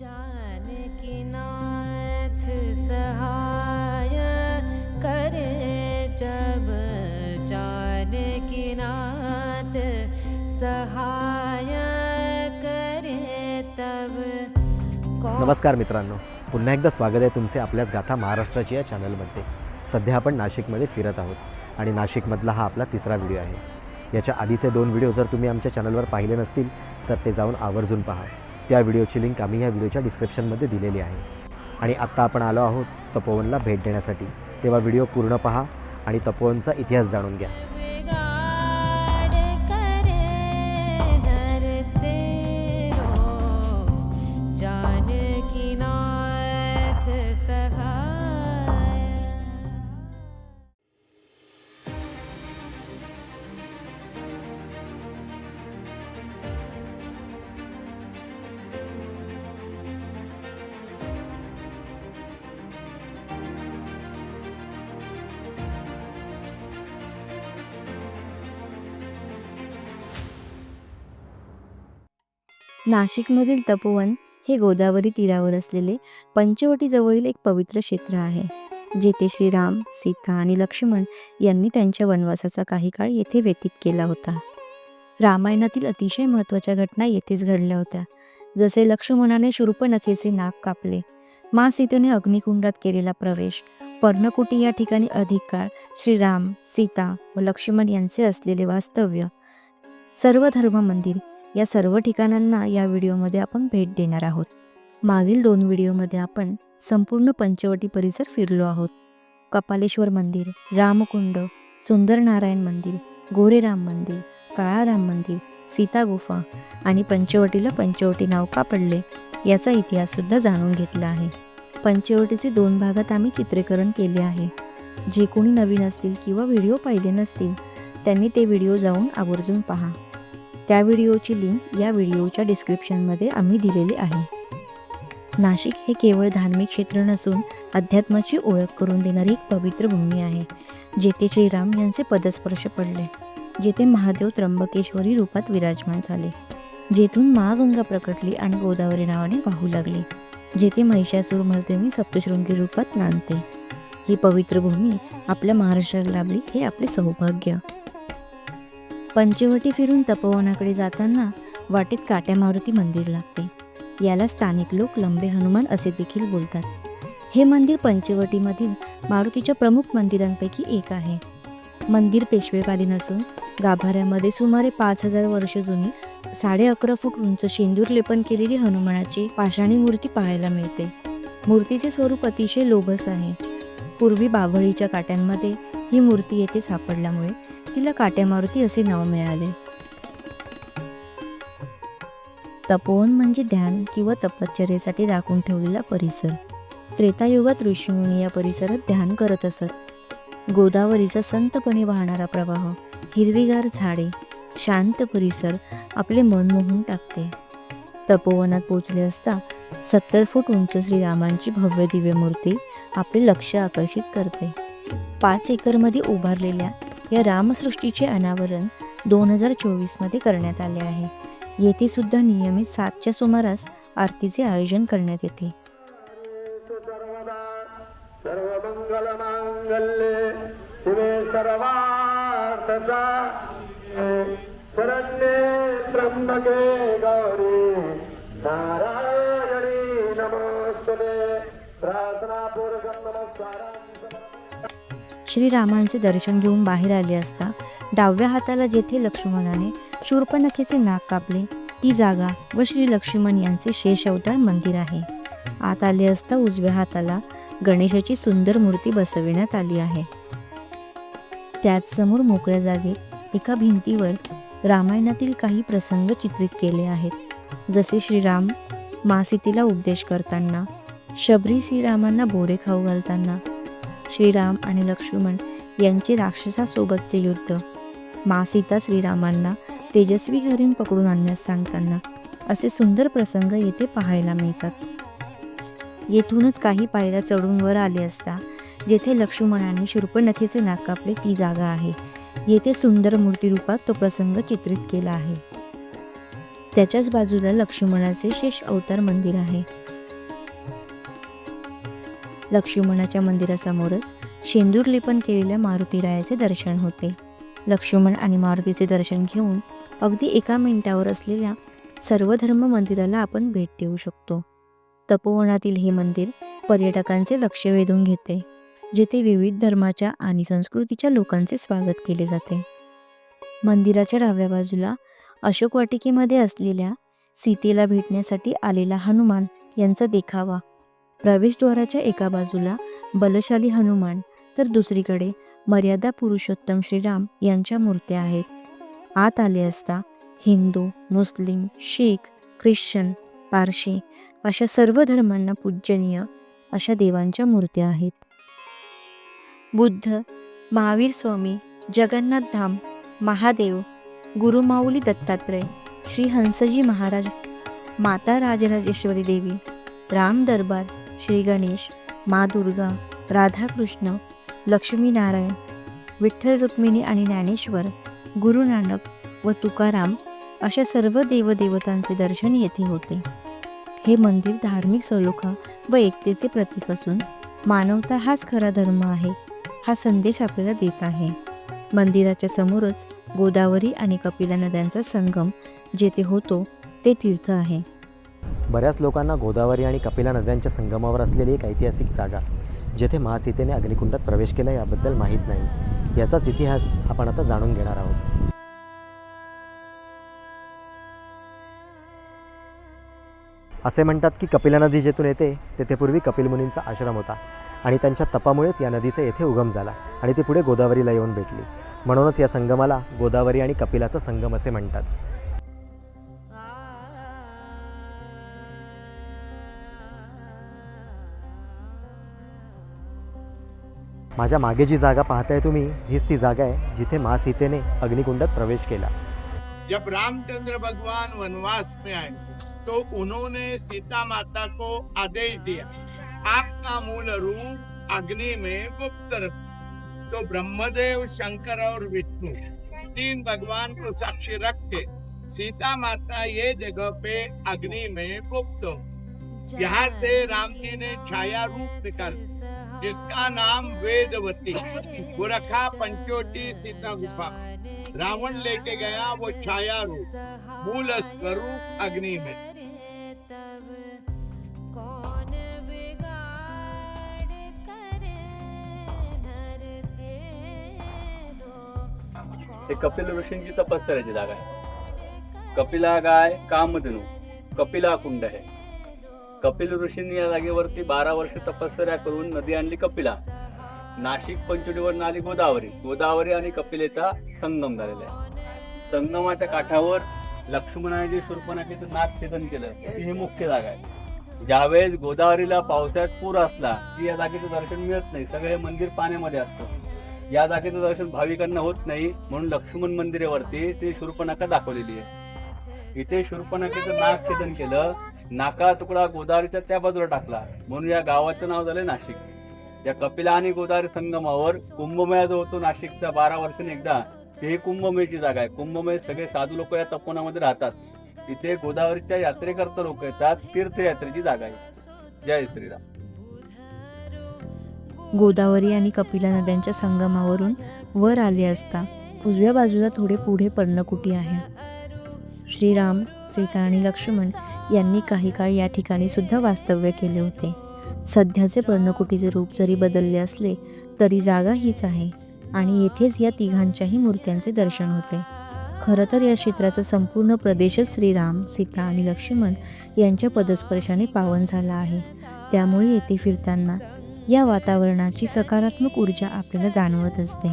जानकीनाथ सहाय करे जब जानकीनाथ सहाय करे तब नमस्कार मित्रांनो पुन्हा एकदा स्वागत आहे तुमचे आपल्याच गाथा महाराष्ट्राची या चॅनलमध्ये. सध्या आपण नाशिकमध्ये फिरत आहोत आणि नाशिकमधला हा आपला तिसरा व्हिडिओ आहे. याच्या आधीचे दोन व्हिडिओ जर तुम्ही आमच्या चॅनलवर पाहिले नसतील तर ते जाऊन आवर्जून पहा. त्या व्हिडिओची लिंक आम्ही या व्हिडिओच्या डिस्क्रिप्शनमध्ये दिलेली आहे. आणि आत्ता आपण आलो आहोत तपोवनला भेट देण्यासाठी. तेव्हा व्हिडिओ पूर्ण पहा आणि तपोवनचा इतिहास जाणून घ्या. नाशिकमधील तपोवन हे गोदावरी तीरावर असलेले पंचवटीजवळील एक पवित्र क्षेत्र आहे जेथे श्रीराम सीता आणि लक्ष्मण यांनी त्यांच्या वनवासाचा काही काळ येथे व्यतीत केला होता. रामायणातील अतिशय महत्त्वाच्या घटना येथेच घडल्या होत्या. जसे लक्ष्मणाने शूर्पणखेचे नाक कापले मा सीतेने अग्निकुंडात केलेला प्रवेश पर्णकुटी या ठिकाणी अधिक काळ श्रीराम सीता व लक्ष्मण यांचे असलेले वास्तव्य सर्व धर्म मंदिर या सर्व ठिकाणांना या व्हिडिओमध्ये आपण भेट देणार आहोत. मागील दोन व्हिडिओमध्ये आपण संपूर्ण पंचवटी परिसर फिरलो आहोत. कपालेश्वर मंदिर रामकुंड सुंदर नारायण मंदिर गोरेराम मंदिर काळाराम मंदिर सीता गुफा आणि पंचवटीला पंचवटी नाव का पडले याचा इतिहाससुद्धा जाणून घेतला आहे. पंचवटीचे दोन भागात आम्ही चित्रीकरण केले आहे. जे कोणी नवीन असतील किंवा व्हिडिओ पाहिले नसतील त्यांनी ते व्हिडिओ जाऊन आवर्जून पहा. त्या व्हिडिओची लिंक या व्हिडिओच्या डिस्क्रिप्शनमध्ये आम्ही दिलेली आहे. नाशिक हे केवळ धार्मिक क्षेत्र नसून अध्यात्माची ओळख करून देणारी एक पवित्र भूमी आहे जेथे श्रीराम यांचे पदस्पर्श पडले जेथे महादेव त्र्यंबकेश्वरी रूपात विराजमान झाले जेथून महागंगा प्रकटली आणि गोदावरी नावाने वाहू लागली जेथे महिषासूर मर्दिनी सप्तशृंगी रूपात नांदते. ही पवित्र भूमी आपल्या महाराष्ट्राला लाभली हे आपले सौभाग्य. पंचवटी फिरून तपोवनाकडे जाताना वाटेत काट्या मारुती मंदिर लागते. याला स्थानिक लोक लंबे हनुमान असे देखील बोलतात. हे मंदिर पंचवटीमधील मारुतीच्या प्रमुख मंदिरांपैकी एक आहे. मंदिर पेशवेकालीन असून गाभाऱ्यामध्ये सुमारे पाच हजार वर्ष जुनी साडे अकरा फूट उंच शेंदूर लेपन केलेली हनुमानाची पाषाणी मूर्ती पाहायला मिळते. मूर्तीचे स्वरूप अतिशय लोभस आहे. पूर्वी बाभळीच्या काट्यांमध्ये ही मूर्ती येथे सापडल्यामुळे तिला काटेमारुती असे नाव मिळाले. तपोवन म्हणजे ध्यान किंवा तपश्चर्येसाठी राखून ठेवलेला परिसर. त्रेतायुगात ऋषीमुनी या परिसरात ध्यान करत असत. गोदावरीचा संतपणे वाहणारा प्रवाह हिरवीगार झाडे शांत परिसर आपले मन मोहून टाकते. तपोवनात पोचले असता सत्तर फूट उंच श्रीरामांची भव्य दिव्य मूर्ती आपले लक्ष आकर्षित करते. पाच एकरमध्ये उभारलेल्या या रामसृष्टीचे अनावरण दोन हजार चोवीसमध्ये करण्यात आले आहे. येथे सुद्धा नियमित सातच्या सुमारास आरतीचे आयोजन करण्यात येते. सर्वमंगलमांगल्ये शिवे श्रीरामांचे दर्शन घेऊन बाहेर आले असता डाव्या हाताला जेथे लक्ष्मणाने शूर्पणखेचे नाक कापले ती जागा व श्री लक्ष्मण यांचे शेष अवतार मंदिर आहे. आत आले असता उजव्या हाताला गणेशाची सुंदर मूर्ती बसविण्यात आली आहे. त्याच समोर मोकळ्या जागेत एका भिंतीवर रामायणातील काही प्रसंग चित्रित केले आहेत. जसे श्रीराम मासितीला उपदेश करताना शबरी श्रीरामांना बोरे खाऊ घालताना श्रीराम आणि लक्ष्मण यांचे राक्षसासोबतचे युद्ध. मा सीता श्रीरामांना तेजस्वी हरिण पकडून आणण्यास सांगताना असे सुंदर प्रसंग येथे पाहायला मिळतात. येथूनच काही पायऱ्या चढून वर आले असता जेथे लक्ष्मणाने शूर्पणखेचे नाक कापले ती जागा आहे. येथे सुंदर मूर्तिरूपात तो प्रसंग चित्रित केला आहे. त्याच्याच बाजूला लक्ष्मणाचे शेष अवतार मंदिर आहे. लक्ष्मणाच्या मंदिरासमोरच शेंदूर लेपन केलेल्या मारुतीरायाचे दर्शन होते. लक्ष्मण आणि मारुतीचे दर्शन घेऊन अगदी एका मिनिटावर असलेल्या सर्वधर्म मंदिराला आपण भेट देऊ शकतो. तपोवनातील हे मंदिर पर्यटकांचे लक्ष वेधून घेते जेथे विविध धर्माच्या आणि संस्कृतीच्या लोकांचे स्वागत केले जाते. मंदिराच्या डाव्या बाजूला अशोक वाटिकेमध्ये असलेल्या सीतेला भेटण्यासाठी आलेला हनुमान यांचा देखावा प्रवेशद्वाराच्या एका बाजूला बलशाली हनुमान तर दुसरीकडे मर्यादा पुरुषोत्तम श्रीराम यांच्या मूर्त्या आहेत. आत आले असता हिंदू मुस्लिम शीख ख्रिश्चन पारशी अशा सर्व धर्मांना पूजनीय अशा देवांच्या मूर्त्या आहेत. बुद्ध महावीर स्वामी जगन्नाथ धाम महादेव गुरुमाऊली दत्तात्रय श्री हंसजी महाराज माता राजराजेश्वरी देवी राम दरबार श्री गणेश मा दुर्गा राधाकृष्ण लक्ष्मीनारायण विठ्ठल रुक्मिणी आणि ज्ञानेश्वर गुरु नानक व तुकाराम अशा सर्व देवदेवतांचे दर्शन येथे होते. हे मंदिर धार्मिक सलोखा व एकतेचे प्रतीक असून मानवता हाच खरा धर्म आहे हा संदेश आपल्याला देत आहे. मंदिराच्या समोरच गोदावरी आणि कपिला नद्यांचा संगम जेथे होतो ते तीर्थ आहे. बऱ्याच लोकांना गोदावरी आणि कपिला नद्यांच्या संगमावर असलेली एक ऐतिहासिक जागा जेथे महासीतेने अग्निकुंडात प्रवेश केला याबद्दल माहीत नाही. याचाच इतिहास आपण आता जाणून घेणार आहोत. असे म्हणतात की कपिला नदी जेथून येते तेथे पूर्वी कपिल मुनींचा आश्रम होता आणि त्यांच्या तपामुळेच या नदीचा येथे उगम झाला आणि ती पुढे गोदावरीला येऊन भेटली. म्हणूनच या संगमाला गोदावरी आणि कपिलाचा संगम असे म्हणतात. माझ्या मागे जी जागा पाहताय तुम्ही हीच ती जागा आहे जिथे मा सीतेने अग्निकुंडात प्रवेश केला. जब रामचंद्र भगवान वनवास में आए तो उन्होंने सीता माता को आदेश दिया आपका मूल रूप अग्नि में गुप्त रखो। तो ब्रह्मदेव शंकर और विष्णु तीन भगवान को साक्षी रख के सीता माता ये जगह पे अग्नि में गुप्त हो यहाँ से राम जी ने छाया रूप निकाला जिसका नाम वेदवती। वो रखा पंचोटी सीता गुफा। रावण लेके गया वो छाया रूप मूल स्वरूप अग्नि में। तब कौन बिगाड़ करे नर तेरो हे कपिल ऋषींची तपस्याची जागा आहे कपिला गाय कामधनु कपिला कुंड आहे कपिल ऋषींनी या जागेवरती बारा वर्ष तपश्चर्या करून नदी आणली कपिला. नाशिक पंचवटीवरून आली गोदावरी. गोदावरी आणि कपिलेचा संगम झालेला आहे संगमाच्या काठावर लक्ष्मणाने जे शूर्पणखेचं नाक छेदन केलं ही मुख्य जागा आहे. ज्यावेळेस गोदावरीला पावसाळ्यात पूर असला की या जागेचं दर्शन मिळत नाही सगळे मंदिर पाण्यामध्ये असतं या जागेचं दर्शन भाविकांना होत नाही म्हणून लक्ष्मण मंदिरावरती ती शूर्पणखा दाखवलेली आहे. इथे शूर्पणखेचं नाग छेदन केलं नाका तुकडा गोदावरीच्या त्या बाजूला टाकला. म्हणून या गावाचं नाव झालं नाशिक. या कपिला आणि गोदावरी संगमावर कुंभमेळा जो होतो नाशिकचा बारा वर्षांनी एकदा ते कुंभमेळची जागा आहे. कुंभमेळ सगळे साधू लोक या तपोनामध्ये राहतात. तिथे गोदावरीच्या यात्रेकरता लोक येतात तीर्थयात्रेची जागा आहे. जय श्रीराम. गोदावरी आणि कपिला नद्यांच्या संगमावरून वर आले असता उजव्या बाजूला थोडे पुढे पर्णकुटी आहे. श्रीराम सीता आणि लक्ष्मण यांनी काही काळ या ठिकाणी सुद्धा वास्तव्य केले होते. सध्याचे पर्णकुटीचे रूप जरी बदलले असले तरी जागा हीच आहे आणि येथेच या तिघांच्याही मूर्त्यांचे दर्शन होते. खरं तर या क्षेत्राचा संपूर्ण प्रदेशच श्रीराम सीता आणि लक्ष्मण यांच्या पदस्पर्शाने पावन झाला आहे. त्यामुळे येथे फिरताना या वातावरणाची सकारात्मक ऊर्जा आपल्याला जाणवत असते.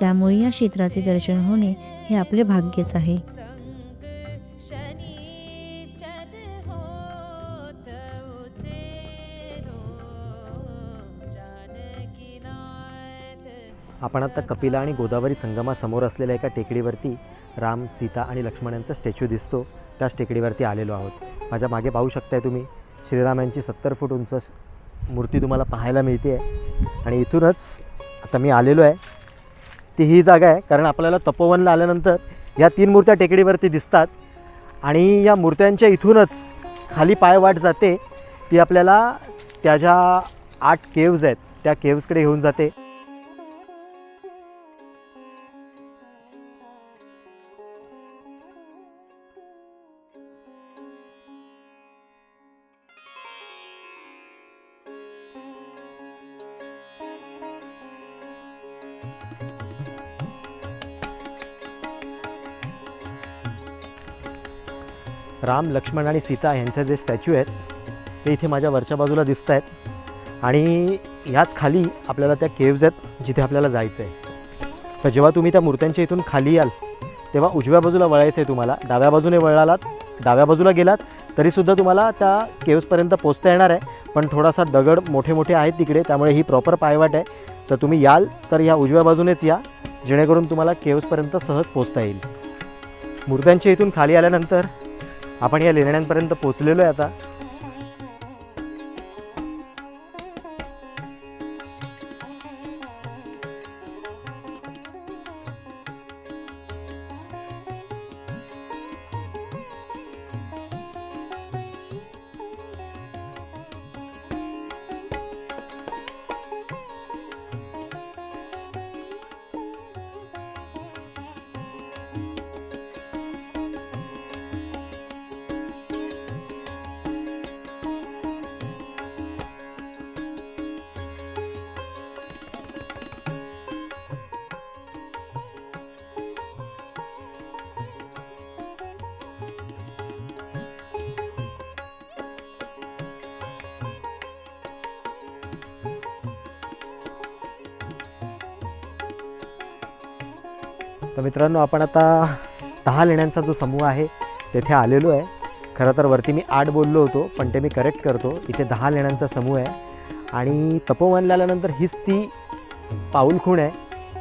त्यामुळे या क्षेत्राचे दर्शन होणे हे आपले भाग्यच आहे. आपण आता कपिला आणि गोदावरी संगमासमोर असलेल्या एका टेकडीवरती राम सीता आणि लक्ष्मण यांचा स्टॅच्यू दिसतो. त्याच टेकडीवरती आलेलो आहोत. माझ्या मागे पाहू शकताय तुम्ही श्रीराम यांची सत्तर फूट उंच मूर्ती तुम्हाला पाहायला मिळते आहे आणि इथूनच आता मी आलेलो आहे. ती ही जागा आहे कारण आपल्याला तपोवनला आल्यानंतर या तीन मूर्त्या टेकडीवरती दिसतात. आणि या मूर्त्यांच्या इथूनच खाली पाय वाट जाते. ती आपल्याला त्या ज्या आठ केव्ज आहेत त्या केव्जकडे घेऊन जाते. राम लक्ष्मण आणि सीता यांचे जे स्टॅच्यू आहेत ते इथे माझ्या वरच्या बाजूला दिसत आहेत आणि ह्याच खाली आपल्याला त्या केव्ज आहेत जिथे आपल्याला जायचं आहे तर जेव्हा तुम्ही त्या मूर्त्यांच्या इथून खाली याल तेव्हा उजव्या बाजूला वळायचं आहे तुम्हाला. डाव्या बाजूने वळालात डाव्या बाजूला गेलात तरीसुद्धा तुम्हाला त्या केव्जपर्यंत पोचता येणार आहे. पण थोडासा दगड मोठे मोठे आहेत तिकडे त्यामुळे ही प्रॉपर पायवाट आहे. तर तुम्ही याल तर ह्या उजव्या बाजूनेच या जेणेकरून तुम्हाला केव्सपर्यंत सहज पोचता येईल. मूर्त्यांच्या इथून खाली आल्यानंतर आपण या लेण्यांपर्यंत पोचलेलो आहे आता. तर मित्रांनो आपण आता दहा लेण्यांचा जो समूह आहे तेथे आलेलो आहे. खरं तर वरती मी आठ बोललो होतो पण ते मी करेक्ट करतो. इथे दहा लेण्यांचा समूह आहे. आणि तपोवनला आल्यानंतर हीच ती पाऊलखूण आहे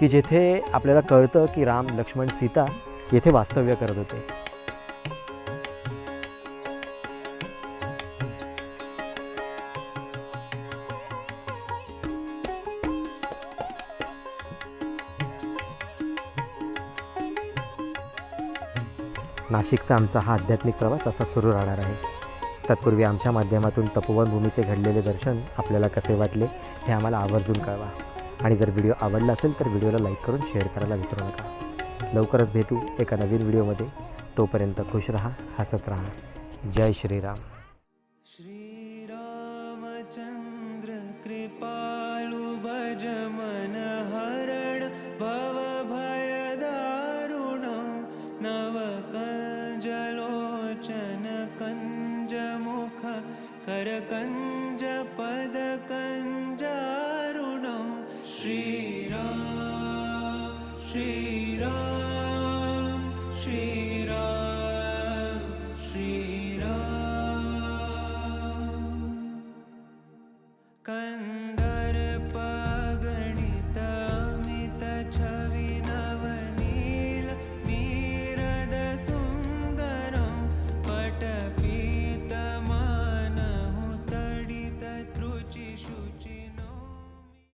की जेथे आपल्याला कळतं की राम लक्ष्मण सीता येथे वास्तव्य करत होते. नाशिकचा आमचा हा आध्यात्मिक प्रवास असा सुरू राहणार आहे. तत्पूर्वी आमच्या माध्यमातून तपोवन भूमीचे घडलेले दर्शन आपल्याला कसे वाटले हे आम्हाला आवर्जून कळवा. आणि जर व्हिडिओ आवडला असेल तर व्हिडिओला लाईक करून शेअर करायला विसरू नका. लवकरच भेटू एका नवीन व्हिडिओमध्ये. तोपर्यंत खुश रहा हसत राहा. जय श्रीराम. श्रीरामचन्द्र कृपालु भज कञ्जपदकञ्जारुणं श्रीरा श्री